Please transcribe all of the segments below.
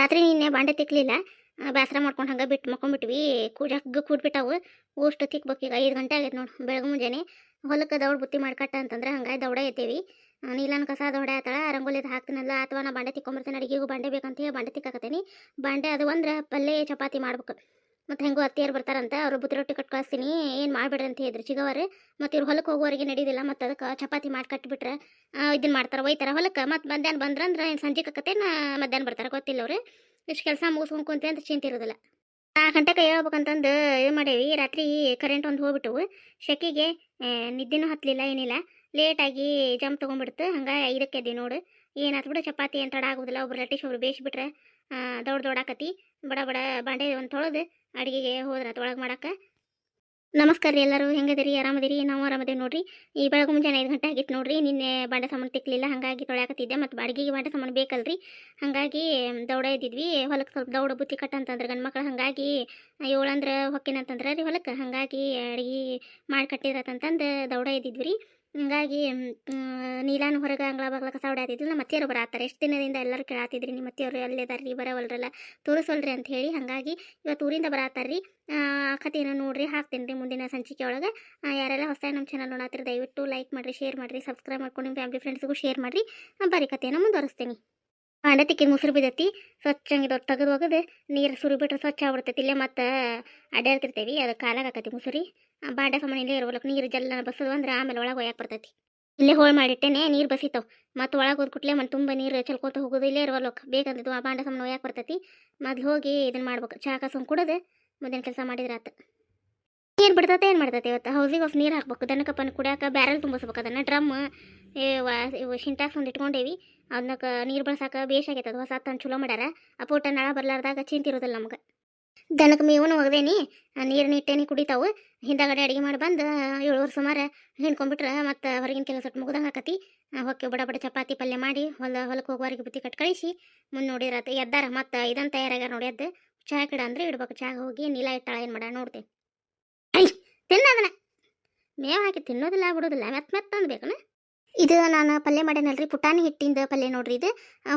ರಾತ್ರಿ ನಿನ್ನೆ ಬಾಂಡೆ ತಿಕ್ಲಿಲ್ಲ. ಬೇಸರ ಮಾಡ್ಕೊಂಡು ಹಂಗೆ ಬಿಟ್ಟು ಮಕ್ಕೊಂಡ್ಬಿಟ್ವಿ. ಕೂಜಾಗ ಕೂಡ್ಬಿಟ್ಟಾವು. ಅಷ್ಟು ತಿಕ್ಬೇಕು ಈಗ ಐದು ಗಂಟೆ ಆಗೈತೆ ನೋಡಿ ಬೆಳಗ್ಗೆ ಮುಂಜಾನೆ. ಹೊಲಕ್ಕೆ ದೌಡ್ ಬುತ್ತಿ ಮಾಡ್ಕಟ್ಟ ಅಂತಂದ್ರೆ ಹಂಗಾಗಿ ದೌಡ ಎತ್ತೇವಿ ನೀಲನ್ ಕಸ ದೌಡ ಆತಳ. ರಂಗೋಲಿ ಹಾಕ್ತೀನಲ್ಲ ಅಥವಾ ನಾ ಬಾಂಡೆ ತಿಕ್ಕೊಂಬರ್ತೀನಿ ಅಡಿಗೆಗೂ ಬಾಂಡೆ ಬೇಕಂತ ಹೇಳಿ ಬಾಂಡೆ ತಿಕ್ಕಾಕತ್ತೀನಿ. ಬಾಂಡೆ ಅದು ಅಂದ್ರೆ ಪಲ್ಯ ಚಪಾತಿ ಮಾಡ್ಬೇಕು. ಮತ್ತು ಹೆಂಗೋ ಅತ್ತಿಯರು ಬರ್ತಾರಂತ, ಅವ್ರು ಬುತ್ತಿ ರೊಟ್ಟಿ ಕಟ್ ಕಳಿಸ್ತೀನಿ, ಏನು ಮಾಡ್ಬೇಡ್ರಿ ಅಂತ ಹೇಳಿದ್ರು ಚಿಗವರು ಮತ್ತು ಇವ್ರು ಹೊಲಕ್ಕೆ ಹೋಗೋವರೆಗೆ ನಡೀದಿಲ್ಲ, ಮತ್ತು ಅದಕ್ಕೆ ಚಪಾತಿ ಮಾಡಿ ಕಟ್ಬಿಟ್ರೆ ಇದನ್ನ ಮಾಡ್ತಾರೆ ಒಯ್ತಾರೆ ಹೊಲಕ್ಕೆ. ಮತ್ತು ಮಧ್ಯಾಹ್ನ ಬಂದ್ರಂದ್ರೆ ಏನು ಸಂಜೆ ಕಕ್ಕತ್ತೆ ನಾ ಮಧ್ಯಾಹ್ನ ಬರ್ತಾರೆ ಗೊತ್ತಿಲ್ಲ ಅವ್ರು. ಇಷ್ಟು ಕೆಲಸ ಮುಗಿಸ್ಕೊಂಡು ಅಂತ ಚಿಂತೆ ಇರೋದಿಲ್ಲ. ನಾಲ್ಕು ಗಂಟೆಗೆ ಹೇಳ್ಬೇಕಂತಂದು ಇದು ಮಾಡೇವಿ. ರಾತ್ರಿ ಕರೆಂಟ್ ಒಂದು ಹೋಗ್ಬಿಟ್ಟು ಶೆಕೆಗೆ ನಿದ್ದೆನೂ ಹತ್ತಲಿಲ್ಲ ಏನಿಲ್ಲ. ಲೇಟಾಗಿ ಜಂಪ್ ತೊಗೊಂಡ್ಬಿಡ್ತು. ಹಂಗೆ ಐದಕ್ಕೆ ಎದ್ದಿ ನೋಡು. ಏನಾಯ್ತು ಬಿಡು, ಚಪಾತಿ ಏನು ತಡ ಆಗೋದಿಲ್ಲ. ಒಬ್ರು ಲಟ್ಟಿಸಿ ಒಬ್ರು ಬೇಯಿಸ್ಬಿಟ್ರೆ ದೊಡ್ಡ ದೊಡ್ಡಾಕತಿ ಬಡ ಬಡ ಬಾಂಡೆ ಒಂದು ತೊಳೆದು ಅಡುಗೆಗೆ ಹೋದ್ರ ಒಳಗೆ ಮಾಡಕ್ಕೆ ನಮಸ್ಕಾರ ರೀ ಎಲ್ಲರೂ, ಹೆಂಗದಿರಿ? ಆರಾಮದಿರಿ? ನಾವು ಆರಾಮದೇವಿ ನೋಡ್ರಿ. ಈ ಬೆಳಗ್ಗೆ ಮುಂಜಾನೆ ಐದು ಗಂಟೆ ಆಗಿತ್ತು ನೋಡ್ರಿ. ನಿನ್ನೆ ಬಾಂಡೆ ಸಾಮಾನು ತಿಕ್ಕಲಿಲ್ಲ ಹಾಗಾಗಿ ತೊಳೆಯಾಕತ್ತಿದ್ದೆ. ಮತ್ತು ಬಾಡಿಗೆಗೆ ಬಾಂಡೆ ಸಾಮಾನು ಬೇಕಲ್ರಿ. ಹಾಗಾಗಿ ದೌಡ ಇದ್ದಿದ್ವಿ ಹೊಲಕ್ಕೆ ಸ್ವಲ್ಪ ದೌಡ ಬುತ್ತಿ ಕಟ್ಟ ಅಂತಂದ್ರೆ ಗಂಡು ಮಕ್ಳು, ಹಾಗಾಗಿ ಏಳಂದ್ರೆ ಹೊಕ್ಕಿನಂತಂದ್ರೆ ರೀ ಹೊಲಕ್ಕೆ ಹಾಗಾಗಿ ಅಡುಗೆ ಮಾಡಿ ಕಟ್ಟಿರತ್ತಂತಂದು ದೌಡ ಇದ್ದಿದ್ವಿ ರೀ. ಹಿಂಗಾಗಿ ನೀಲಾನು ಹೊರಗೆ ಅಂಗಳ ಬಾಗ್ಲ ಕಸ ನಮ್ಮ ಅತ್ತೆಯರು ಬರತ್ತಾರೆ. ಎಷ್ಟು ದಿನದಿಂದ ಎಲ್ಲರೂ ಕೇಳಾತಿದ್ರಿ. ನಿಮ್ಮ ಅತ್ತೆಯವರು ಅಲ್ಲಿದಾರ ರೀ ಬರವಲ್ರಲ್ಲ, ತೋರಿಸೋಲ್ರಿ ಅಂತ ಹೇಳಿ. ಹಾಗಾಗಿ ಇವತ್ತು ಊರಿಂದ ಬರಾತಾರ್ರಿ. ಕಥೆನ ನೋಡ್ರಿ ಹಾಕ್ತೀನಿ ರೀ ಮುಂದಿನ ಸಂಚಿಕೆ ಒಳಗೆ. ಯಾರೆಲ್ಲ ಹೊಸ ನಮ್ಮ ಚಾನಲ್ ನೋಡಾತ್ರಿ, ದಯವಿಟ್ಟು ಲೈಕ್ ಮಾಡಿರಿ ಶೇರ್ ಮಾಡಿರಿ ಸಬ್ಸ್ಕ್ರೈಬ್ ಮಾಡ್ಕೊಂಡು ನಿಮ್ಮ ಫ್ಯಾಮಿಲಿ ಫ್ರೆಂಡ್ಸ್ಗೂ ಶೇರ್ ಮಾಡಿರಿ. ಬರೀ ಕಥೆಯನ್ನು ಮುಂದುವರಿಸ್ತೀನಿ. ಬಾಂಡೆ ತಿಕ್ಕಿ ಮುಸುರು ಬಿದ್ದೈತಿ. ದೊಡ್ಡ ತೆಗೆದು ಹೋಗದೆ ನೀರು ಸುರಿ ಬಿಟ್ರೆ ಸ್ವಚ್ಛ ಆಗ್ಬಿಡ್ತೈತಿ. ಇಲ್ಲೇ ಮತ್ತು ಅಡ್ಡಾಡ್ತಿರ್ತೀವಿ ಅದು ಕಾಲಾಗ ಆಕತಿ ಮುಸುರಿ. ಬಾಂಡೆ ಸಾಮಾನು ಇಲ್ಲೇ ಇರ್ಬೇಕು. ನೀರು ಜಲ್ಲ ಬಸದು ಅಂದ್ರೆ ಆಮೇಲೆ ಒಳಗೆ ಒಯ್ಯಾಕೆ ಬರ್ತೈತಿ. ಇಲ್ಲೇ ಹೋಳು ಮಾಡಿಟ್ಟೇನೆ ನೀರು ಬಸಿತಾವ್. ಮತ್ತು ಒಳಗೆ ಹೋದ್ಕುಟ್ಲೆ ಮತ್ತೆ ತುಂಬ ನೀರು ಚಲ್ಕೋತ ಹೋಗೋದು ಇಲ್ಲೇ ಇರ್ವಲ್ಲೋಕ್ ಬೇಕಂದಿದ್ದು ಆ ಬಾಂಡೆ ಸಾಮಾನು ಒಯ್ಯಾಕೆ ಬರ್ತೈತಿ. ಮೊದ್ಲು ಹೋಗಿ ಇದನ್ನ ಮಾಡ್ಬೇಕು. ಚಹಾ, ಕಾಸು ಕುಡೋದು ಮುಂದಿನ ಕೆಲಸ ಮಾಡಿದ್ರೆ ಆತ. ನೀರು ಬಿಡ್ತೈತೆ ಏನು ಮಾಡ್ತೈತೆ ಇವತ್ತು? ಹೌಸಿಗೆ ಹೊಸ ನೀರು ಹಾಕ್ಬೇಕು. ದನಕಪ್ಪನ ಕುಡಿಯಾಕ ಬ್ಯಾರಲ್ ತುಂಬಿಸ್ಬೇಕು ಅದನ್ನು. ಡ್ರಮ್ ಇವು ಶಿಂಟಾಕ್ಸ್ ಒಂದು ಇಟ್ಕೊಂಡೇವಿ. ಅದನ್ನ ನೀರು ಬಳಸಾಕ ಬೇಷಾಗೈತೆ ಅದು ಹೊಸ ತಂದು ಚಲೋ ಮಾಡ್ಯಾರ. ಅಪೋಟ ನಳ ಬರ್ಲಾರ್ದಾಗ ಚಿಂತಿರೋದಿಲ್ಲ ನಮ್ಗೆ. ದನಕ್ಕೆ ಮೇವನು ಒಗ್ದೇನಿ ನೀರನ್ನ ಇಟ್ಟೇನಿ ಕುಡಿತಾವು. ಹಿಂದಾಗಡೆ ಅಡುಗೆ ಮಾಡಿ ಬಂದು, ಏಳುವರೆ ಸುಮಾರು ಹಿಂಡ್ಕೊಂಡ್ಬಿಟ್ರೆ, ಮತ್ತು ಹೊರಗಿನ ಕೆಲಸ ಸ್ವಲ್ಪ ಮುಗ್ದಂಗೆ ಆಕತಿ. ಹೊಕ್ಕೆ ಬಡ ಬಡ ಚಪಾತಿ ಪಲ್ಯ ಮಾಡಿ, ಹೊಲ ಹೊಲಕ್ಕೆ ಹೋಗುವವರೆಗೆ ಬುತ್ತಿ ಕಟ್ ಕಳಿಸಿ, ಮುಂದೆ ನೋಡಿರತ್ತ ಎದ್ದಾರ, ಮತ್ತು ಇದನ್ನು ತಯಾರಾಗ್ಯಾರ ನೋಡಿ ಎದ್ದು. ಚಹಾ ಗಿಡ ಅಂದ್ರೆ ಇಡ್ಬೇಕು ಚಹಾ ಹೋಗಿ ನೀಲ ಇಟ್ಟಾಳ ಏನು ಮಾಡ ನೋಡ್ತೇನೆ. ಐ, ತಿನ್ನೋದನ್ನ. ಮೇವು ಹಾಕಿ ತಿನ್ನೋದಿಲ್ಲ, ಬಿಡೋದಿಲ್ಲ ಮೆತ್ತ ಮೆತ್ತ ಅಂದ್ಬೇಕನ. ಇದು ನಾನು ಪಲ್ಯ ಮಾಡೇನಲ್ರಿ, ಪುಟಾಣಿ ಹಿಟ್ಟಿಂದ ಪಲ್ಯ ನೋಡ್ರಿ ಇದು.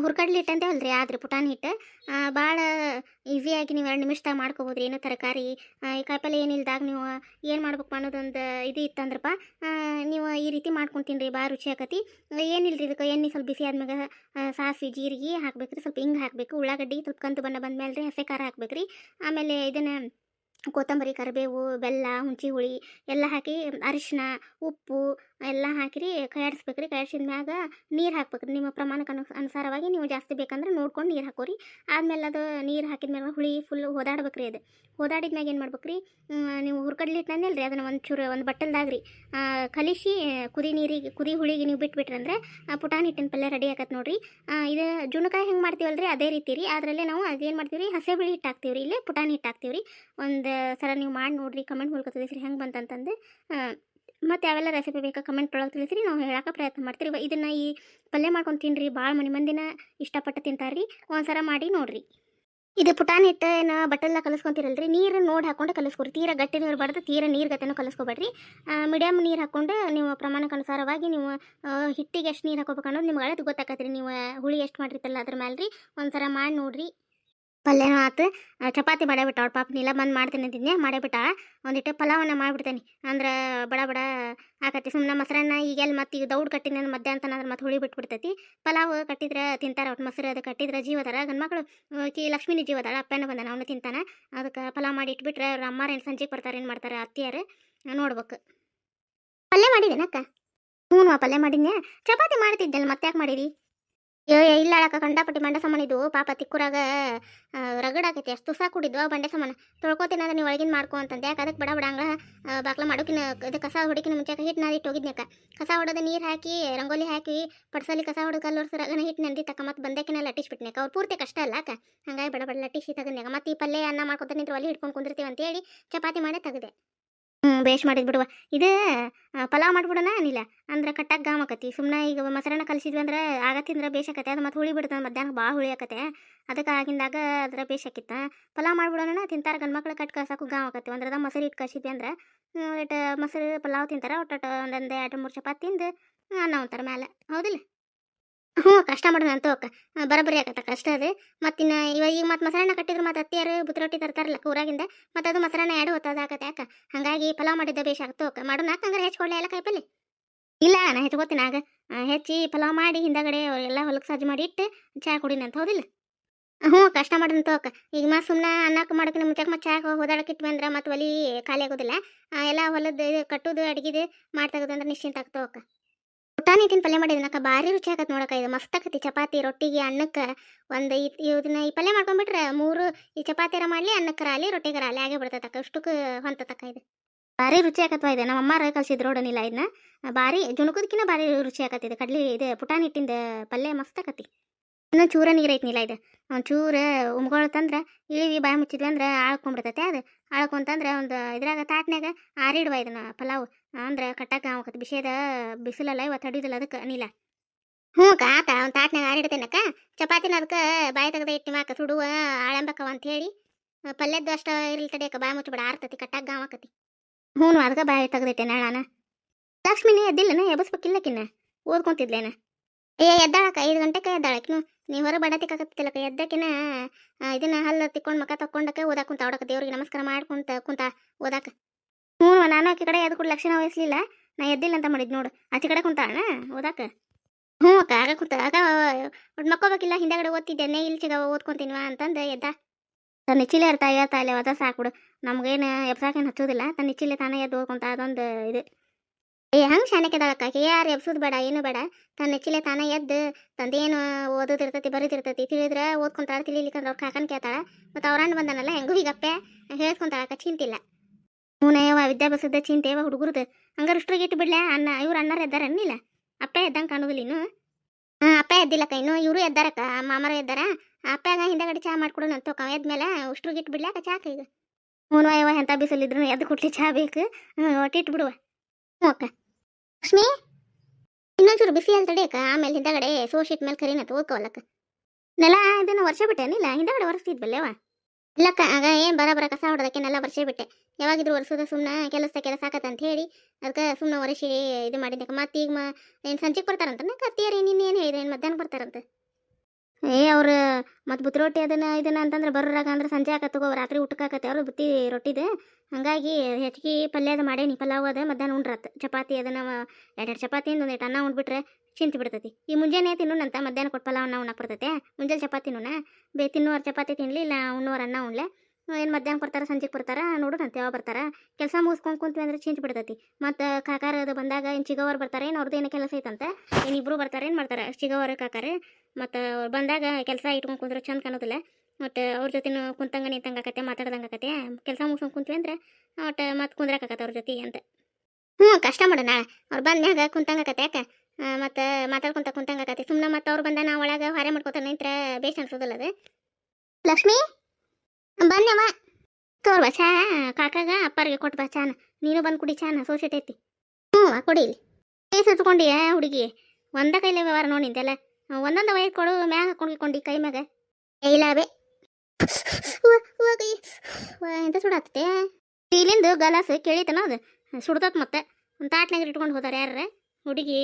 ಹುರ್ಕಡ್ಲಿ ಹಿಟ್ಟು ಅಂತೇವಲ್ರಿ, ಆದ್ರಿ ಪುಟಾಣಿ ಹಿಟ್ಟು ಭಾಳ ಈಸಿಯಾಗಿ ನೀವು ಎರಡು ನಿಮಿಷದಾಗ ಮಾಡ್ಕೋಬೋದ್ರಿ. ಏನು ತರಕಾರಿ ಈ ಕಾಯಿಪಲ್ಲೆ ಏನಿಲ್ದಾಗ ನೀವು ಏನು ಮಾಡ್ಬೇಕು ಅನ್ನೋದೊಂದು ಇದು ಇತ್ತಂದ್ರಪ್ಪ ನೀವು ಈ ರೀತಿ ಮಾಡ್ಕೊಂಡು ತಿನ್ರಿ ಭಾಳ ರುಚಿ ಆಕತಿ. ರೀ ಇದಕ್ಕೆ, ಎಣ್ಣೆ ಸ್ವಲ್ಪ ಬಿಸಿ ಆದ್ಮ್ಯಾಗ ಸಾಸಿವೆ, ಜೀರಿಗೆ ಹಾಕ್ಬೇಕ್ರಿ, ಸ್ವಲ್ಪ ಹಿಂಗೆ ಹಾಕಬೇಕು. ಉಳ್ಳಾಗಡ್ಡಿ ಸ್ವಲ್ಪ ಕಂದು ಬಣ್ಣ ಬಂದ್ಮೇಲೆ ರೀ ಹಸೆ ಖಾರ ಹಾಕ್ಬೇಕ್ರಿ. ಆಮೇಲೆ ಇದನ್ನು ಕೊತ್ತಂಬರಿ, ಕರಿಬೇವು, ಬೆಲ್ಲ ಹುಂಚಿ ಹುಳಿ ಎಲ್ಲ ಹಾಕಿ ಅರಿಶಿನ ಉಪ್ಪು ಎಲ್ಲ ಹಾಕಿರಿ, ಕೈಯಾಡಿಸ್ಬೇಕ್ರಿ. ಕೈಯಾಡ್ಸಿದ ಮ್ಯಾಗ ನೀರು ಹಾಕ್ಬೇಕ್ರಿ. ನಿಮ್ಮ ಪ್ರಮಾಣಕ್ಕೆ ಅನು, ಅನುಸಾರವಾಗಿ ನೀವು ಜಾಸ್ತಿ ಬೇಕಂದ್ರೆ ನೋಡ್ಕೊಂಡು ನೀರು ಹಾಕೋರಿ. ಆದ್ಮೇಲೆ ಅದು ನೀರು ಹಾಕಿದ ಮೇಲೆ ಹುಳಿ ಫುಲ್ ಓದಾಡ್ಬೇಕ್ರಿ ಅದು. ಓದಾಡಿದ ಮ್ಯಾಗ ಏನು ಮಾಡ್ಬೇಕ್ರಿ? ನೀವು ಹುರ್ಕಡ್ಲಿ ಇಟ್ಟಂದಿಲ್ಲ ರೀ ಅದನ್ನು ಒಂದು ಚೂರು ಒಂದು ಬಟ್ಟಲ್ದಾಗ್ರಿ. ಕಲಿಸಿ ಕುದಿ ನೀರಿಗೆ, ಕುದಿ ಹುಳಿಗೆ ನೀವು ಬಿಟ್ಬಿಟ್ರಿ ಅಂದರೆ ಪುಟಾಣಿ ಹಿಟ್ಟಿನ ಪಲ್ಯ ರೆಡಿ ಆಗತ್ತೆ ನೋಡಿರಿ. ಇದು ಜುಣಕಾಯಿ ಹೆಂಗೆ ಮಾಡ್ತೀವಲ್ರಿ? ಅದೇ ರೀತಿ ರೀ. ಅದರಲ್ಲೇ ನಾವು ಅದೇನು ಮಾಡ್ತೀವಿ ರೀ ಹಸೆ ಬಿಳಿ ಹಿಟ್ಟು ಹಾಕ್ತೀವಿ ರೀ ಇಲ್ಲೇ ಪುಟಾಣಿ ಹಿಟ್ಟು ಹಾಕ್ತೀವಿ ಒಂದು ಸಲ ನೀವು ಮಾಡಿ ನೋಡಿರಿ, ಕಮೆಂಟ್ ಮೂಲಕ ತಿಳಿಸ್ರಿ ಹೆಂಗೆ ಬಂತಂತಂದು. ಮತ್ತು ಯಾವೆಲ್ಲ ರೆಸಿಪಿ ಬೇಕಾ ಕಮೆಂಟ್ ಒಳಗೆ ತಿಳಿಸ್ರಿ, ನಾವು ಹೇಳೋಕೆ ಪ್ರಯತ್ನ ಮಾಡ್ತೀವಿ ಇದನ್ನು ಈ ಪಲ್ಯ ಮಾಡ್ಕೊಂಡು ತಿನ್ನಿರಿ ಭಾಳ ಮನೆ ಮಂದಿನ ಇಷ್ಟಪಟ್ಟು ತಿಂತಾರೆ ರೀ ಒಂದ್ಸಲ ಮಾಡಿ ನೋಡಿರಿ. ಇದು ಪುಟಾಣಿ ಹಿಟ್ಟು ಏನು ಬಟ್ಟೆಲ್ಲ ಕಲಿಸ್ಕೊಂತಿರಲ್ರಿ. ನೀರು ನೋಡಿ ಹಾಕೊಂಡು ಕಲಿಸ್ಕೊರಿ. ತೀರ ಗಟ್ಟಿ ನೀರು ಬಾರ್ದು, ತೀರ ನೀರು ಗತೆನೂ ಕಲಿಸ್ಕೊಬೇಡ್ರಿ. ಮೀಡಿಯಮ್ ನೀರು ಹಾಕ್ಕೊಂಡು ನೀವು ಪ್ರಮಾಣಕ್ಕೆ ಅನುಸಾರವಾಗಿ ನೀವು ಹಿಟ್ಟಿಗೆ ಎಷ್ಟು ನೀರು ಹಾಕೋಬೇಕು ಅನ್ನೋದು ನಿಮ್ಗೆ ಗೊತ್ತಾಗತ್ತೆ ಗೊತ್ತಾಕತ್ರಿ. ನೀವು ಹುಳಿ ಎಷ್ಟು ಮಾಡಿರ್ತಲ್ಲ ಅದ್ರ ಮೇಲೆ ರೀ ಒಂದ್ಸಲ ಮಾಡಿ ನೋಡ್ರಿ. ಪಲ್ಯನೂ ಆತು. ಚಪಾತಿ ಬಡ ಬಿಟ್ಟಾಳ ಪಾಪ ನೀಲ ಬಂದು ಮಾಡ್ತೀನಿ ಅಂತಿದ್ನೆ ಮಾಡೇ ಬಿಟ್ಟಾಳ ಒಂದಿಟ್ಟು ಪಲಾವನ್ನ ಮಾಡಿಬಿಡ್ತೇನೆ. ಅಂದ್ರೆ ಬಡ ಬಡ ಆಕತಿ ಸುಮ್ಮನೆ ಮೊಸರನ್ನ ಈಗೆಲ್ಲ ಮತ್ತೆ ಈಗ ದೌಡ್ ಕಟ್ಟಿನ ಮಧ್ಯಾಹ್ನ ಅಂದ್ರೆ ಮತ್ತೆ ಹುಳಿ ಬಿಟ್ಬಿಡ್ತೈತಿ. ಪಲಾವ್ ಕಟ್ಟಿದ್ರೆ ತಿಂತಾರೆ ಒಟ್ಟು ಮೊಸರು ಅದು ಕಟ್ಟಿದ್ರೆ ಜೀವದಾರ ಗಂಡ್ಮಕ್ಳು ಕಿ ಲಕ್ಷ್ಮಿನಿ ಜೀವದಾಳ ಅಪ್ಪನ ಬಂದಾನ, ಅವನು ತಿಂತಾನೆ. ಅದಕ್ಕೆ ಪಲಾವ್ ಮಾಡಿ ಇಟ್ಬಿಟ್ರೆ ಅವ್ರ ಅಮ್ಮಾರೇನು ಸಂಜೆಗೆ ಬರ್ತಾರೆ, ಏನು ಮಾಡ್ತಾರೆ, ಅತ್ತಿಯಾರು ನೋಡ್ಬೇಕು. ಪಲ್ಯ ಮಾಡಿದೇನಕ್ಕ? ಹ್ಞೂ ಪಲ್ಯ ಮಾಡಿದ್ನೆ ಚಪಾತಿ ಮಾಡ್ತಿದ್ದೆಲ್ಲ ಮತ್ತೆ ಯಾಕೆ ಮಾಡಿರಿ ಅಯ್ಯೋ ಇಲ್ಲ ಅಳಕ ಕಂಡಾಪಟ್ಟಿ ಬಂಡೆ ಸಾಮಾನು ಇದು. ಪಾಪ ತಿಕ್ಕೂರಾಗ ರಗಡಾಕೈತಿ ಅಷ್ಟು ತುಸಾ ಕುಡಿದ್ವು ಬಂಡೆ ಸಾಮಾನು. ತೊಳ್ಕೊತೀನಿ ಅಂದ್ರೆ ನೀವು ಒಳಗಿನ ಮಾಡ್ಕೊ ಅಂತಂದೆ. ಯಾಕೆ ಅದಕ್ಕೆ ಬಡ ಬಡ ಅಂಗಳ ಬಾಕ್ಲ ಮಾಡೋಕಿನ, ಇದು ಕಸ ಹೊಡಿಕಿನ ಮುಂಚೆ ಹಿಟ್ಟು ನಾದಿಟ್ಟು ಹೋಗಿದ್ನಕ್ಕ ಕಸ ಹೊಡೋದು ನೀರು ಹಾಕಿ, ರಂಗೋಲಿ ಹಾಕಿ ಪಡ್ಸಲಿ ಕಸ ಹೊಡೆದು ಕಲ್ಲು ರಗನ ಹಿಟ್ಟು ನಂದಿ ತಕ್ಕ ಮತ್ತೆ ಬಂದಕ್ಕೆ ಲಟ್ಟಿಸ್ ಬಿಟ್ನಕ್ಕ ಅವ್ರು ಪೂರ್ತಿ ಕಷ್ಟ ಅಲ್ಲ ಅಕ್ಕ. ಹಂಗಾಗಿ ಬಡ ಬಡ ಲಟ್ಟಿಸಿ ತೆಗದ್ನ್ಯಾಗ ಮತ್ತೆ ಈ ಪಲ್ಯ ಅನ್ನ ಮಾಡ್ಕೊತ ನಿಂತ್ರೆ ಒಲೆ ಹಿಡ್ಕೊಂಡು ಕುಂದಿರ್ತೀವಿ ಅಂತೇಳಿ ಚಪಾತಿ ಮಾಡೇ ತೆಗೆದೆ. ಹ್ಞೂ ಬೇಷ್ ಮಾಡಿದ್ ಬಿಡುವ. ಇದು ಪಲಾವ್ ಮಾಡ್ಬಿಡೋಣ ಏನಿಲ್ಲ ಅಂದ್ರೆ ಕಟ್ಟಾಗ ಗಾಮ್ ಆಕತಿ. ಸುಮ್ಮನೆ ಈಗ ಮೊಸರನ್ನ ಕಲಿಸಿದ್ವಿ ಅಂದ್ರೆ ಆಗತ್ತಿಂದ್ರೆ ಬೇಷಾಕತ್ತೆ ಅದು ಮತ್ತೆ ಹುಳಿ ಬಿಡ್ತದೆ. ಮಧ್ಯಾಹ್ನ ಭಾಳ ಹುಳಿ ಆಕತೆ. ಅದಕ್ಕೆ ಆಗಿಂದಾಗ ಅದ್ರ ಬೇಷಾಕಿತ್ತ ಪಲಾವ್ ಮಾಡ್ಬಿಡೋಣ ತಿಂತಾರೆ ಗಂಡು ಮಕ್ಳು ಕಟ್ ಕಳ್ಸಕ್ಕೂ ಗಾಮ್ ಆಕತಿ. ಒಂದ್ರದ ಮೊಸರು ಇಟ್ಟು ಕಳ್ಸಿದ್ವಿ ಅಂದ್ರೆ ಒಟ್ಟು ಮೊಸರು ಪಲಾವ್ ತಿಂತಾರೆ. ಒಟ್ಟು ಒಂದೊಂದು ಎರಡು ಮೂರು ಚಪಾತಿ ತಿಂದು, ಅನ್ನ ಉಂತಾರೆ ಮೇಲೆ ಹೌದಿಲ್ಲ? ಹ್ಞೂ, ಕಷ್ಟ ಮಾಡೋಣ ಅಂತ ಹೋಗ ಬರಬರಿ ಆಗತ್ತ ಕಷ್ಟ ಅದು. ಮತ್ತಿನ್ನ ಇವಾಗ ಈಗ ಮತ್ತೆ ಮೊಸರನ್ನ ಕಟ್ಟಿದ್ರು ಮತ್ತೆ ಅತ್ತಿಯರು ಬುತ್ತರೊಟ್ಟಿ ತರ್ತಾರಲ್ಲ ಊರಾಗಿಂದ, ಮತ್ತೆ ಅದು ಮೊಸರನ್ನ ಎರಡು ಹೊತ್ತದ ಆಗತ್ತೆ ಯಾಕ ಹಂಗಾಗಿ ಪಲಾವ್ ಮಾಡಿದ್ದ ಬೇಷ್ ಆಗತ್ತೆ ಹೋಗ ಮಾಡೋಣ ಅಂದ್ರೆ ಹೆಚ್ಕೊಳ್ಳಿ ಎಲ್ಲ ಕಾಯಿಪಲ್ಲೆ ಇಲ್ಲ, ನಾ ಹೆಚ್ಕೋತೀನಿ ಆಗ. ಹೆಚ್ಚಿ ಪಲಾವ್ ಮಾಡಿ ಹಿಂದಗಡೆ ಎಲ್ಲ ಹೊಲಕ್ಕೆ ಸಜ್ಜು ಮಾಡಿ ಇಟ್ಟು ಚಹಾ ಕುಡಿನ ಅಂತ ಹೌದಿಲ್ಲ? ಹ್ಞೂ, ಕಷ್ಟ ಮಾಡೋಣ ಹೋಗ ಈಗ ಮತ್ತೆ ಸುಮ್ಮನೆ ಅನ್ನಕ್ಕೆ ಮಾಡೋಕೆ ಮುಂಚೆ ಮತ್ತೆ ಚಹಾ ಹೋದಾಡಕ್ಕೆ ಇಟ್ವಿ ಬಂದ್ರೆ ಮತ್ತೆ ಒಲಿ ಖಾಲಿ ಆಗೋದಿಲ್ಲ. ಎಲ್ಲ ಹೊಲದ ಕಟ್ಟೋದು ಕಟ್ಟುದು ಮಾಡ್ತಾಗೋದು ಅಂದ್ರೆ ನಿಶ್ಚಿಂತ ಆಗ್ತಾ ಊಟ ಹಿಟ್ಟಿನ ಪಲ್ಯ ಮಾಡಿದ್ನಕ್ಕ ಭಾರಿ ರುಚಿ ಆಗತ್ತೆ ನೋಡಕ್ಕ ಇದು. ಮಸ್ತ್ ಆಕತಿ ಚಪಾತಿ ರೊಟ್ಟಿಗೆ, ಅನ್ನಕ್ಕೆ ಒಂದು ಇದನ್ನ ಈ ಪಲ್ಯ ಮಾಡ್ಕೊಂಡ್ಬಿಟ್ರೆ ಮೂರು ಈ ಚಪಾತಿರ ಮಾಡಲಿ, ಅನ್ನಕ್ಕೆ ರಾಲಿ, ರೊಟ್ಟಿಗೆ ರಾಲಿ ಆಗೇ ಬಿಡ್ತತಕ್ಕ. ಅಷ್ಟಕ್ಕೆ ಹೊಂತತಕ್ಕ ಇದು. ಭಾರಿ ರುಚಿ ಆಕತ್ವ ಇದೆ. ನಮ್ಮ ಅಮ್ಮಾರ ಕಲ್ಸಿದ್ರು ನೋಡೋನಿಲ್ಲ ಇದನ್ನ ಭಾರಿ ಜುಣುಕದಕ್ಕಿಂತ ಭಾರಿ ರುಚಿ ಆಗತ್ತೆ ಇದು. ಕಡ್ಲಿ ಇದು ಪುಟಾಣಿ ಹಿಟ್ಟಿಂದ ಪಲ್ಯ ಮಸ್ತ್ ಆಕತಿ ಇನ್ನೂ ಚೂರ ನೀರು ಐತ್ನಿಲ್ಲ ಇದು. ಚೂರ ಉಮ್ಕೊಳತಂದ್ರೆ ಇಳಿವಿ ಬಾಯಿ ಮುಚ್ಚಿದ್ವಿ ಅಂದ್ರೆ ಆಳ್ಕೊಂಡ್ಬಿಡ್ತೈತೆ ಅದು. ಆಳ್ಕೊಂತಂದ್ರೆ ಒಂದು ಇದ್ರಾಗ ತಾಟ್ನ್ಯಾಗ ಆರಿಡುವ ಇದನ್ನ ಪಲಾವ್. ಅಂದ್ರೆ ಕಟ್ಟಾಕ ಆಕತಿ ಬಿಸಿದ ಬಿಸಿಲಲ್ಲ ಇವತ್ತು ಹಡಿದಿಲ್ಲ ಅದಕ್ಕೆ ಅನಿಲ. ಹ್ಞೂ ಅಕ್ಕ, ಆತ ಒಂದು ತಾಟ್ನಾಗ ಆರಿಡ್ತೇನಕ್ಕ ಚಪಾತಿನ ಅದಕ್ಕೆ ಬಾಯಿ ತೆಗೆದ ಇಟ್ಟು ಮಾಕ ಸುಡುವ ಆಳಂಬಕ್ಕವ ಅಂತ ಹೇಳಿ ಪಲ್ಯದ್ದು ಅಷ್ಟು ಇರ್ಲಿ ತಡಿಯಕ್ಕ ಬಾಯಿ ಮುಚ್ಚಿಬಿಡ, ಆರ್ತತಿ ಕಟ್ಟಾಗ ಗಾವಾಕತಿ ಹ್ಞೂ ಅದಕ್ಕೆ ಬಾಯಿ ತೆಗೆದಿಟ್ಟೆ ನಾಳಾನ ಲಕ್ಷ್ಮಿನೇ ಎದ್ದಿಲ್ಲನ, ಎಬಸ್ಬೇಕಿಲ್ಲಕಿನ್ನ? ಓದ್ಕೊಂತಿದ್ಲೇನ? ಏ ಎದ್ದಾಳಕ್ಕ ಐದು ಗಂಟೆಗೆ ಎದ್ದಾಳಕ್ಕೆ ನೀವು ಹೊರ ಬಡತಿಕಾಕತ್ತಿಲ್ಲಕ್ಕ ಎದ್ದಕಿನ ಎದ್ದಕ್ಕಿನ ಇದನ್ನ ಹಲ್ಲು ತಿಕ್ಕೊಂಡು ಮಕ ತಕ್ಕೊಂಡಕ್ಕೆ ಓದಾಕ ಕುಂತ, ಅವಡಕ್ಕ ದೇವ್ರಿಗೆ ನಮಸ್ಕಾರ ಮಾಡ್ಕೊಂತ ಕುಂತ ಓದಾಕ. ಹ್ಞೂ, ನಾನು ಆಕೆ ಕಡೆ ಯಾವ್ದು ಕೂಡ ಲಕ್ಷಣ ವಹಿಸ್ಲಿಲ್ಲ. ನಾ ಎದ್ದಿಲ್ಲ ಅಂತ ಮಾಡಿದ್ ನೋಡು. ಆಚೆ ಕಡೆ ಕುಂತಾಳ ಓದಾಕ? ಹ್ಞೂ, ಅಕ್ಕ, ಆಗ ಕುಂತ, ಆಗ ಮಕ್ಕೋಬೇಕಿಲ್ಲ, ಹಿಂದಗಡೆ ಓದ್ತಿದ್ದೆ ನೇ ಇಲ್ಲಿ ಚಿಗ ಓದ್ಕೊಂತೀನಿವ ಅಂತಂದು ಎದ್ದ. ತನ್ನ ಇಚ್ಚಿಲೆ ಇರ್ತಾ ಹೇಳ್ತಾ ಇಲ್ಲ ಅದ ನಮ್ಗೇನು ಎಬ್ಸಾಕೇನು ಹಚ್ಚೋದಿಲ್ಲ, ತನ್ನ ಇಚ್ಚಿಲೆ ತಾನೇ ಎದ್ದು ಓದ್ಕೊಂತ ಅದೊಂದು ಇದು. ಏ, ಹಂಗೆ ಶಾನಕ್ಕೆದಾಳಕ್ಕ ಯಾರು ಎಬ್ಸೋದು ಬೇಡ, ಏನು ಬೇಡ. ತನ್ನ ನೆಚ್ಚಿಲೆ ತಾನೇ ಎದ್ದು, ತಂದೇನು ಓದೋದಿರ್ತೈತಿ, ಬರೋದಿರ್ತೈತಿ, ತಿಳಿದ್ರೆ ಓದ್ಕೊಂತಾಳ, ತಿಳಿಲಿಕ್ಕಂದ್ರೆ ಅವ್ರ ಕಾಕನ್ ಕೇಳ್ತಾಳ. ಮತ್ತು ಅವ್ರಣ್ಣ ಬಂದನಲ್ಲ, ಹೆಂಗೂ ಹೀಗಪ್ಪೆ? ಹೇಳ್ಕೊಂತಾಳಕ್ಕ ಚಿಂತಿಲ್ಲ. ಹ್ಞೂನಯ್ಯವ ವಿದ್ಯಾಭ್ಯಾಸದ ಚಿಂತೆಯವ ಹಂಗಾರೆ ಇಷ್ಟ್ರಿಗೆ ಇಟ್ಟು ಬಿಡ್ಲೆ? ಅಣ್ಣ, ಇವ್ರು ಅಣ್ಣರ ಎದ್ದಾರ ಅನ್ನಿಲ್ಲ ಅಪ್ಪ ಎದ್ದಂಗೆ ಕಾಣೋದಿಲ್ಲ ಇನ್ನು. ಹಾಂ ಅಪ್ಪ ಎದ್ದಿಲ್ಲಕ್ಕ ಇನ್ನು. ಇವರು ಎದ್ದಾರಕ್ಕ, ಮಾಮರ ಎದ್ದಾರ? ಅಪ್ಪಾಗ ಹಿಂದಗಡೆ ಚಾ ಮಾಡ್ಕೊಡೋಣ ಅಂತ ಅವ ಎದ್ಮೇಲೆ ಉಷ್ಟ್ರಿಗೆ ಇಟ್ಟು ಬಿಡ್ಲಾಕ ಚಾಕ ಈಗ? ಹ್ಞೂ ಅಯ್ಯವ ಎಂಥ ಬಿಸಿಲಿದ್ರು ಎದ್ದು ಕೊಟ್ಲಿ ಚಾ ಬೇಕು. ಒಟ್ಟಿಟ್ಟು ಬಿಡುವ. ಹ್ಞೂ, ಅಕ್ಕ. ಲಕ್ಷ್ಮಿ? ಇನ್ನೊಂಚೂರು ಬಿಸಿ ಅಲ್ಲಿ ತಡಿಯಕ್ಕ ಆಮೇಲೆ ಹಿಂದಗಡೆ ಸೋಶಿಟ್ ಮೇಲೆ ಕರಿನ ಓದ್ಕೋವಲ್ಲಕ್ಕ ನೆಲ ಇದನ್ನ ವರ್ಷ ಬಿಟ್ಟೇನಿಲ್ಲ ಹಿಂದಗಡೆ ಒರೆಸ್ತಿದ್ವಲ್ಲೇವ ಇಲ್ಲಕ್ಕ, ಆಗ ಏನು ಬರ ಬರ ಕಸ ಹೊಡೆದಕ್ಕೆ ನೆಲ ವರ್ಷ ಬಿಟ್ಟೆ. ಯಾವಾಗಿದ್ರು ವರ್ಷದ ಸುಮ್ಮನೆ ಕೆಲಸ ಕೆಲಸ ಆಕತ್ತಂತ ಹೇಳಿ ಅದಕ್ಕೆ ಸುಮ್ಮನೆ ಒರೆಸಿ ಇದು ಮಾಡಿದ್ದಕ್ಕೆ ಮತ್ತೆ ಈಗ ಮ, ಏನು ಸಂಜೆಗೆ ಬರ್ತಾರಂತ ಕತ್ತಿಯಾರಿ ನಿನ್ನ ಏನು ಹೇಳಿದ್ರೆ, ಏನು ಮಧ್ಯಾಹ್ನ ಬರ್ತಾರಂತ? ಏ, ಅವ್ರು ಮತ್ತು ಬುತ್ತಿ ರೊಟ್ಟಿ ಅದನ್ನ ಇದನ್ನ ಅಂತಂದ್ರೆ ಬರೋರಾಗ ಅಂದ್ರೆ ಸಂಜೆ ಆಕತ್ತ ರಾತ್ರಿ ಊಟಕ್ಕಾಕತ್ತೆ ಅವ್ರು ಬುತ್ತಿ ರೊಟ್ಟಿದು. ಹಂಗಾಗಿ ಹೆಚ್ಚಿಗೆ ಪಲ್ಯ ಮಾಡೇನಿ, ಪಲಾವ್ ಅದ, ಮಧ್ಯಾಹ್ನ ಉಂಡ್ರತ್ ಚಪಾತಿ ಅದನ್ನ ಎರಡೆರಡು ಚಪಾತಿ ಒಂದಿಟ್ಟು ಅನ್ನ ಉಂಡ್ಬಿಟ್ರೆ ಚಿಂತೆ ಬಿಡ್ತೈತಿ. ಈ ಮುಂಜಾನೆ ಅಂತ, ಮಧ್ಯಾಹ್ನ ಕೊಟ್ಟು ಪಲಾವ್ ಅನ್ನ ಉಣ್ಣಕ್ಕೆ ಬರ್ತೈತೆ. ಮುಂಜಾನೆ ಚಪಾತಿ ತಿನ್ನೋಣ ಬೇ, ತಿನ್ನೋರು ಚಪಾತಿ ತಿನ್ನಲಿ ಇಲ್ಲ ಉಣ್ಣೋರು ಅನ್ನ ಉಣ್ಲೆ? ಏನು ಮಧ್ಯಾಹ್ನ ಬರ್ತಾರ ಸಂಜೆಗೆ ಬರ್ತಾರ ನೋಡೋಣಂತ ಯಾವಾಗ ಬರ್ತಾರೆ. ಕೆಲಸ ಮುಗಿಸ್ಕೊಂಡು ಕುಂತ್ವಿ ಅಂದ್ರೆ ಚಿಂತೆ ಬಿಡ್ತೈತಿ. ಮತ್ತು ಕಾಕಾರ ಅದು ಬಂದಾಗ ಏನು ಚಿಗವರು ಬರ್ತಾರೆ, ಏನು ಅವ್ರದ್ದು ಏನು ಕೆಲಸ ಐತಂತ, ಏನು ಇಬ್ಬರು ಬರ್ತಾರೆ, ಏನು ಮಾಡ್ತಾರೆ? ಚಿಗವರ, ಕಾಕಾರೆ, ಮತ್ತು ಬಂದಾಗ ಕೆಲಸ ಇಟ್ಕೊಂಡು ಕುಂದ್ರೆ, ಚಂದ ಕಾಣೋದಿಲ್ಲ. ಮತ್ತು ಅವ್ರ ಜೊತೆ ಕುಂತಂಗ, ನಿಂತಂಗೆ ಆಕತ್ತೆ ಮಾತಾಡ್ದಂಗೆ ಆಕತ್ತೆ ಕೆಲಸ ಮುಗಿಸ್ಕೊಂಡು ಕುಂತ್ವಿ ಅಂದ್ರೆ ಒಟ್ಟು ಮತ್ತೆ ಕುಂದ್ರಕ್ಕಾಕತ್ತೆ ಅವ್ರ ಜೊತೆ ಅಂತ. ಹ್ಞೂ ಕಷ್ಟ ಮಾಡೋಣ ಅವ್ರು ಬಂದ್ಮ್ಯಾಗ ಕುಂತಂಗೆ ಆಕತ್ತೆ ಯಾಕೆ? ಮತ್ತು ಮಾತಾಡ್ಕೊಂತ ಕುಂತಂಗೆ ಆಕತ್ತೆ ಸುಮ್ಮನೆ ಮತ್ತು ಅವ್ರು ಬಂದಾಗ ನಾವು ಒಳಗೆ ಹೊರೆ ಮಾಡ್ಕೊತ ನಿಂತ್ರೆ ಬೇಸ್ ಅನ್ಸೋದಿಲ್ಲ ಅದು. ಲಕ್ಷ್ಮಿ? ಬಂದಮ್ಮ ತೋರ್ಬಾ ಚಾ ಕಾಕಾಗ ಅಪ್ಪರಿಗೆ ಕೊಟ್ಬಾ ಚಾನ. ನೀನು ಬಂದು ಕುಡಿ ಚಾನ ಸೋಸೆಟ್ ಐತಿ. ಹ್ಞೂ ಕೊಡಿ ಇಲ್ಲಿ. ಏ ಸುತ್ಕೊಂಡಿಯ ಹುಡುಗಿ? ಒಂದ ಕೈಲೇ ವ್ಯವಹಾರ ನೋಡಿ ನಿಂತೆಲ್ಲ. ಒಂದೊಂದು ವಯಸ್ಸು ಕೊಡು ಮ್ಯಾಗ ಹಾಕೊಂಡಿಕೊಂಡಿ ಕೈ ಮ್ಯಾಗ. ಏ ಇಲ್ಲ ಬೇ. ಉವ್ವ, ಉವ್ವ ಕೈ. ಉವ್ವ, ಎಂತ ಸುಡತ್ತೆ ಸ್ಟೀಲಿಂದು ಗಲಾಸ್ ಕೇಳಿತನ ಅದು. ಸುಡ್ತತ್ ಮತ್ತೆ. ಒಂದು ತಾಟ್ನಾಗ ಇಟ್ಕೊಂಡು ಹೋದಾರ ಯಾರ ಹುಡುಗಿ.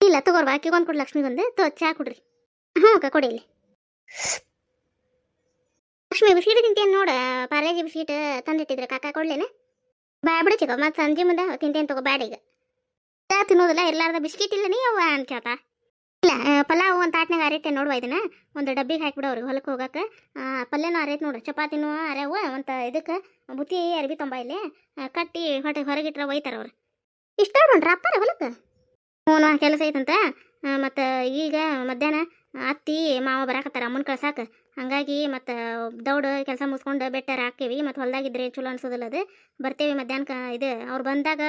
ಇಲ್ಲ ತಗೋರ್ವ ಬಾಕಿ ಒಂದು ಕೊಡು ಲಕ್ಷ್ಮಿಗೊಂದು. ತೋ ಚಾ ಕುಡ್ರಿ. ಹ್ಞೂ ಅಕ್ಕ ಕೊಡಿ ಇಲ್ಲಿ. ಲಕ್ಷ್ಮಿ ಬಿಸ್ಕಿಟ್ ತಿಂತೇನು ನೋಡ ಪಾರ್ಲೇಜಿ ಬಿಸ್ಕಿಟ್ ತಂದಿಟ್ಟಿದ್ರೆ, ಕಾಕ ಕೊಡ್ಲೇನೆ? ಬಿಡ ಚಿಕ್ಕ ಮತ್ತೆ ಸಂಜೆ ಮುಂದೆ ತಿಂತೇನು ತಗೋ ಬ್ಯಾಡ ಈಗ. ತಿನ್ನೋದಿಲ್ಲ, ಎಲ್ಲಾರ್ದ ಬಿಸ್ಕಿಟ್ ಇಲ್ಲ ನೀ ಅಂತ ಕೇಳ್ತಾ. ಇಲ್ಲ ಪಲಾವ್ ಒಂದು ತಾಟ್ನಾಗ ಅರೈತೆ ನೋಡುವ ಇದನ್ನ. ಒಂದು ಡಬ್ಬಿಗೆ ಹಾಕ್ಬಿಡು ಅವ್ರಿಗೆ ಹೊಲಕ್ಕೆ ಹೋಗಕ್ಕೆ ಪಲ್ಯನೂ ಅರೇತ್ ನೋಡು, ಚಪಾತಿನೂ ಅರೆವು ಒಂದು ಇದಕ್ಕೆ ಬುತ್ತಿ, ಅರ್ಬಿ ತೊಂಬ ಇಲ್ಲಿ. ಕಟ್ಟಿ ಹೊಟ್ಟೆ ಹೊರಗಿಟ್ರೆ ಒಯ್ತಾರ ಅವ್ರು. ಇಷ್ಟ ನೋಡ್ರಿ ಅಪ್ಪಾರ ಹೊಲಕ್ಕೆ? ಹ್ಞೂ ಕೆಲಸ ಐತಂತ. ಮತ್ತು ಈಗ ಮಧ್ಯಾಹ್ನ ಅತ್ತಿ, ಮಾವ ಬರಾಕತ್ತಾರ, ಅಮ್ಮನ ಕಳ್ಸಾಕ. ಹಂಗಾಗಿ ಮತ್ತು, ದೌಡ್ ಕೆಲಸ ಮುಗಿಸ್ಕೊಂಡು ಬೆಟ್ಟರ ಹಾಕ್ತೀವಿ. ಮತ್ತು ಹೊಲ್ದಾಗಿದ್ರೆ ಚಲೋ ಅನ್ಸೋದಿಲ್ಲ ಅದು. ಬರ್ತೇವೆ ಮಧ್ಯಾಹ್ನಕ್ಕೆ ಇದು, ಅವ್ರು ಬಂದಾಗ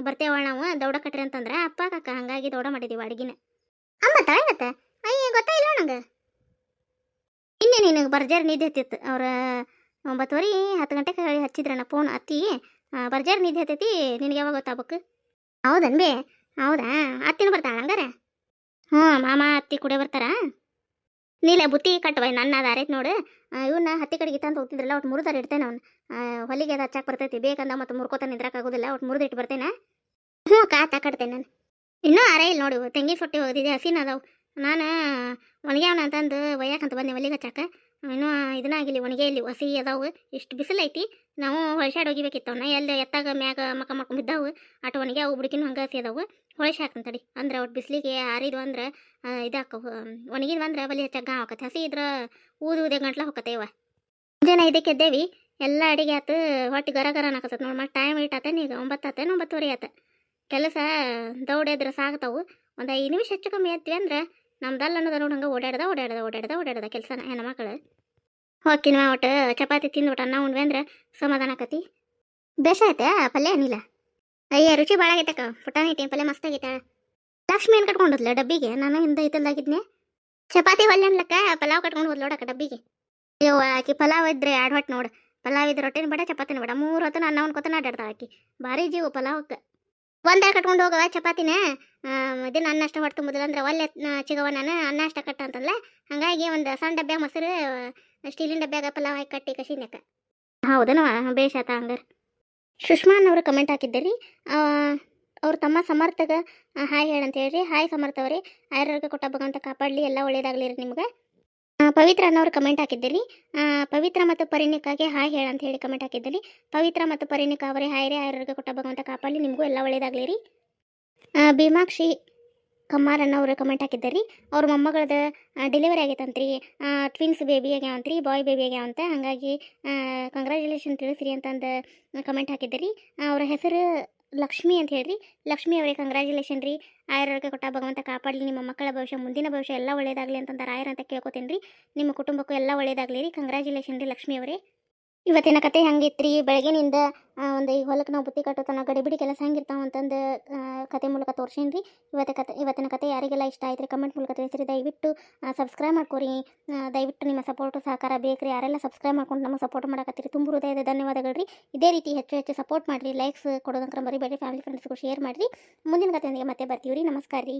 ಬರ್ತೇವಳ ನಾವು. ದೌಡ ಕಟ್ರಿ ಅಂತಂದ್ರೆ ಅಪ್ಪ, ಕಾಕ ಹಂಗಾಗಿ ದೌಡ ಮಾಡಿದೀವಿ ಅಡ್ಗಿನ. ತಾಯಿ ಮತ್ತೆ ಅಯ್ಯ ಗೊತ್ತಾಯಿಲ್ಲ ನಂಗೆ? ಇನ್ನೇ ನಿನಗೆ ಬರ್ಜರ್ ನಿದ್ದೆ ಹತ್ತಿತ್ತು ಅವ್ರ ಒಂಬತ್ತುವರೆ, ಹತ್ತು ಗಂಟೆಗೆ ಹಚ್ಚಿದ್ರಣ್ಣ ಫೋನ್ ಅತ್ತಿ. ಬರ್ಜರ್ ನಿದ್ದೆ ಹತ್ತೈತಿ? ನಿನಗೆ ಯಾವಾಗ ಗೊತ್ತಾಗ್ಬೇಕು? ಹೌದನ್ಬೇ? ಹೌದಾ? ಅತ್ತಿನ ಬರ್ತಾಳ ಹಂಗಾರೆ? ಹ್ಞೂ ಮಾಮ, ಅತ್ತಿ ಕೂಡ ಬರ್ತಾರ? ನೀಲೆ ಬುತ್ತಿ ಕಟ್ಟವ ನನ್ನ ಅದಾರೈತೆ ನೋಡು. ಇವನ್ನ ಹತ್ತಿ ಕಡೆಗೆ ತಂದು ಹೋಗ್ತಿದ್ರಲ್ಲ ಒಟ್ಟು ಮುರಿದಾರ ಇಡ್ತೇನೆ ಅವ್ನು. ಹೊಲಿಗೆ ಅದು ಹಚ್ಚಾಕ್ ಬರ್ತೈತಿ ಬೇಕಂದ ಮತ್ತೆ ಮುರ್ಕೋತ ನಿದ್ರಾಕಾಗೋದಿಲ್ಲ ಒಟ್ಟು ಮುರಿದು ಇಟ್ಟು ಬರ್ತೇನೆ. ಹ್ಞೂ ಕಾ ಕಟ್ತೇನೆ ನಾನು. ಇನ್ನೂ ಅರೇ ಇಲ್ಲ ನೋಡಿ, ತೆಂಗಿನ ಸೊಟ್ಟಿ ಹೋಗಿದ್ದೆ ಹಸಿನ ಅದಾವು. ನಾನು ಒಣಗ್ಯಾವನ ಅಂತಂದು ಒಯ್ಯಾಕಂತ ಬಂದೆ ಹೊಲಿಗೆ ಹಚ್ಚಾಕ. ಇನ್ನೂ ಇದನ್ನ ಆಗಿಲ್ಲ, ಒಣಗೆ ಇಲ್ಲಿ, ಹೊಸಿ ಅದಾವು. ಇಷ್ಟು ಬಿಸಿಲೈತಿ ನಾವು ಹೊಳ್ಸಾಡ್ ಒಗಿಬೇಕಿತ್ತು ಅವನ್ನ ಎಲ್ಲಿ ಎತ್ತಾಗ, ಮ್ಯಾಗ ಮಕ ಮಾಡ್ಕೊಂಡು ಬಿದ್ದಾವು. ಆಟ ಒಣಗೆ ಅವು ಬುಡಕಿನ ಹಂಗೆ ಹಸಿ ಅದಾವು. ಹೊಳಸಿ ಹಾಕ್ತಂತ ತಡಿ. ಅಂದ್ರೆ ಒಟ್ಟು ಬಿಸಿಲಿಗೆ ಆರಿದ್ವು ಅಂದ್ರೆ ಇದಾಕವು ಒಣಗಿದ್ವು ಅಂದ್ರೆ ಬಲಿ ಹೆಚ್ಚಾಗಿ ಗಾಂವ್ ಆಕತ್ತೆ ಹಸಿ ಇದ್ರೆ ಊದು ಊದೇ ಗಂಟ್ಲ ಹೋಗತ್ತೆ ಇವ ಮುಂಜಾನೆ ಇದಕ್ಕೆ ಎದ್ದೇವಿ. ಎಲ್ಲ ಅಡಿಗೆ ಆತು, ಹೊಟ್ಟೆ ಗರ ಗರ ಅನ್ನಕತ್ತದ ನೋಡಿ. ಮತ್ತೆ ಟೈಮ್ ಇಟ್ ಆತೇನು ಈಗ, ಒಂಬತ್ತು ಒಂಬತ್ತುವರೆ ಆತ. ಕೆಲಸ ದೌಡೆದ್ರೆ ಸಾಗ್ತಾವು. ಒಂದು ಐದು ನಿಮಿಷ ಹೆಚ್ಚು ಕಮ್ಮಿ ಎದ್ವಿ ಅಂದ್ರೆ ನಮ್ದಲ್ಲ ಅನ್ನೋದು ನೋಡಿ ಹಂಗೆ ಓಡಾಡ್ದ ಓಡಾಡ್ದ ಓಡಾಡ್ದ ಓಡಾಡ್ದ ಕೆಲಸ ಹೆಣ್ಮಕ್ಳು ಹೋಗ್ತೀನಿ ಒಟ್ಟು ಚಪಾತಿ ತಿಂದ್ಬಿಟ್ಟು ಅನ್ನ ಉಣ್ವಿ ಅಂದ್ರೆ ಸಮಾಧಾನ ಆಕತಿ. ಬೇಷ ಐತೆ ಪಲ್ಯ ಏನಿಲ್ಲ ಅಯ್ಯ, ರುಚಿ ಭಾಳ ಆಗೈತಕ್ಕ ಪುಟಾಣಿ ಐತಿ ಪಲ್ಯ ಮಸ್ತ್ ಆಗೈತೆ. ಲಕ್ಷ್ಮಿ ಏನು ಕಟ್ಕೊಂಡು ಡಬ್ಬಿಗೆ? ನಾನು ಹಿಂದೆ ಐತಲ್ಲಾಗಿದ್ನೆ ಚಪಾತಿ ಒಲ್ಲೆ ಅನ್ಲಕ್ಕ, ಪಲಾವ್ ಕಟ್ಕೊಂಡು ಹೋದ್ಲು ನೋಡಕ್ಕ ಡಬ್ಬಿಗೆ. ಅಯ್ಯೋ, ಆಕಿ ಪಲಾವ್ ಇದ್ರೆ ಎರಡು ಹೊಟ್ಟು ನೋಡು. ಪಲಾವ್ ಇದ್ರೆ ರೊಟ್ಟಿನ ಬೇಡ, ಚಪಾತಿನ ಬೇಡ. ಮೂರು ಹೊತ್ತು ಅನ್ನ ಉಣ್ಕೊತಾನೆ ಅಡ್ಡಾಡ್ತಾಳೆ ಆಕಿ. ಭಾರಿ ಜೀವ ಪಲಾವಕ್ಕೆ ಒಂದೇ ಕಟ್ಕೊಂಡು ಹೋಗವ ಚಪಾತಿನ. ದಿನ ಅನ್ನ ಅಷ್ಟ ಹೊಟ್ಟು ಮೊದಲು ಅಂದ್ರೆ ಒಲ್ಲೆ ಚಿಗವ ನಾನು ಅನ್ನ ಅಷ್ಟ ಕಟ್ಟ ಅಂತಂದ್ಲ. ಹಂಗಾಗಿ ಒಂದು ಸಣ್ಣ ಡಬ್ಬ್ಯಾಗ ಮೊಸರು ಸ್ಟೀಲಿನ ಡಬ್ಬ್ಯಾಗ ಪಲಾವ್ ಹಾಕಿ ಕಟ್ಟಿ ಕಸಿನ್ಯಾಕ ಹೌದನವ ಬೇಷ್ ಆತ ಹಂಗಾರೆ. ಸುಷ್ಮಾನ್ ಅವರು ಕಮೆಂಟ್ ಹಾಕಿದ್ದೀರಿ. ಅವ್ರ ತಮ್ಮ ಸಮರ್ಥಗ ಹಾಯ್ ಹೇಳಂತ ಹೇಳ್ರಿ. ಹಾಯ್ ಸಮರ್ಥ ಅವರೇ, ಆರೋಗ್ಯ ಕೊಟ್ಟ ಭಗವಂತ ಕಾಪಾಡಲಿ, ಎಲ್ಲ ಒಳ್ಳೇದಾಗಲಿ ರೀ ನಿಮ್ಗೆ. ಪವಿತ್ರ ಅನ್ನೋರು ಕಮೆಂಟ್ ಹಾಕಿದ್ದೀರಿ ಪವಿತ್ರ ಮತ್ತು ಪರಿಣಿಕಾಗೆ ಹಾಯ್ ಹೇಳ ಅಂತ ಹೇಳಿ ಕಮೆಂಟ್ ಹಾಕಿದ್ದೀರಿ ಪವಿತ್ರ ಮತ್ತು ಪರಿಣಿಕ ಅವರೇ, ಹಾಯ್ ರೀ ಆಯುರ್ಗೆ ಕೊಟ್ಟ ಭಗವಂತ ಕಾಪಾಲಿ ನಿಮಗೂ ಎಲ್ಲ ಒಳ್ಳೇದಾಗಲಿ ರೀ. ಭೀಮಾಕ್ಷಿ ಕಮ್ಮಾರ್ ಅನ್ನೋರು ಕಮೆಂಟ್ ಹಾಕಿದ್ದಾರೆ ಅವ್ರ ಮೊಮ್ಮಗಳದ ಡೆಲಿವರಿ ಆಗೈತಂತ್ರಿ. ಟ್ವಿನ್ಸ್ ಬೇಬಿ ಆಗ್ಯಾವಂತ್ರಿ ಬಾಯ್ ಬೇಬಿ ಆಗ್ಯಾವಂತ. ಹಾಗಾಗಿ ಕಂಗ್ರ್ಯಾಚುಲೇಷನ್ ತಿಳಿಸ್ರಿ ಅಂತಂದು ಕಮೆಂಟ್ ಹಾಕಿದ್ದೀರಿ ಅವ್ರ ಹೆಸರು ಲಕ್ಷ್ಮಿ ಅಂತ ಹೇಳ್ರಿ. ಲಕ್ಷ್ಮಿ ಅವರಿಗೆ ಕಂಗ್ರ್ಯಾಚುಲೇಷನ್ ರೀ. ಆರೋಗ್ಯ ಕೊಟ್ಟ ಭಗವಂತ ಕಾಪಾಡಲಿ, ನಿಮ್ಮ ಮಕ್ಕಳ ಭವಿಷ್ಯ, ಮುಂದಿನ ಭವಿಷ್ಯ ಎಲ್ಲ ಒಳ್ಳೆಯದಾಗಲಿ ಅಂತಂದ ರಾಯರ ಅಂತ ಕೇಳ್ಕೊತೀನಿ ರೀ ನಿಮ್ಮ ಕುಟುಂಬಕ್ಕೂ ಎಲ್ಲ ಒಳ್ಳೆಯದಾಗಲಿ ರೀ. ಕಂಗ್ರ್ಯಾಚುಲೇಷನ್ ರೀ ಲಕ್ಷ್ಮಿ ಅವರೇ. ಇವತ್ತಿನ ಕತೆ ಹೆಂಗಿತ್ರಿ? ಬೆಳಗಿನಿಂದ ಒಂದು ಈ ಹೊಲಕ್ಕೆ ನಾವು ಬುತ್ತಿ ಕಟ್ಟೋ ಕಟ್ಟೋತನ ಗಡಿಬಿಡಿ ಕೆಲಸ ಹೆಂಗಿರ್ತಾವ ಅಂತಂದು ಕತೆ ಮೂಲಕ ತೋರ್ಸೀನಿ ರೀ ಇವತ್ತು ಕತೆ, ಇವತ್ತಿನ ಕತೆ ಯಾರಿಗೆಲ್ಲ ಇಷ್ಟ ಆಯ್ತು ರೀ ಕಮೆಂಟ್ ಮೂಲಕ ತಿಳಿಸಿರಿ. ದಯವಿಟ್ಟು ಸಬ್ಸ್ಕ್ರೈಬ್ ಮಾಡ್ಕೊರಿ. ದಯವಿಟ್ಟು ನಿಮ್ಮ ಸಪೋರ್ಟ್ ಸಹಕಾರ ಬೇಕ್ರಿ. ಯಾರೆಲ್ಲ ಸಬ್ಸ್ಕ್ರೈಬ್ ಮಾಡ್ಕೊಂಡು ನಮಗೆ ಸಪೋರ್ಟ್ ಮಾಡಕತ್ತೀರಿ, ತುಂಬ ಹೃದಯದ ಧನ್ಯವಾದಗಳು ರೀ ಇದೇ ರೀತಿ ಹೆಚ್ಚು ಹೆಚ್ಚು ಸಪೋರ್ಟ್ ಮಾಡಿರಿ ಲೈಕ್ಸ್ ಕೊಡೋದಂಕ್ರ ಮರಿಬೇಡಿ ಫ್ಯಾಮಿಲಿ ಫ್ರೆಂಡ್ಸ್ಗೂ ಶೇರ್ ಮಾಡಿರಿ. ಮುಂದಿನ ಕಥೆಯೊಂದಿಗೆ ಮತ್ತೆ ಬರ್ತೀವಿ ರೀ ನಮಸ್ಕಾರ ರೀ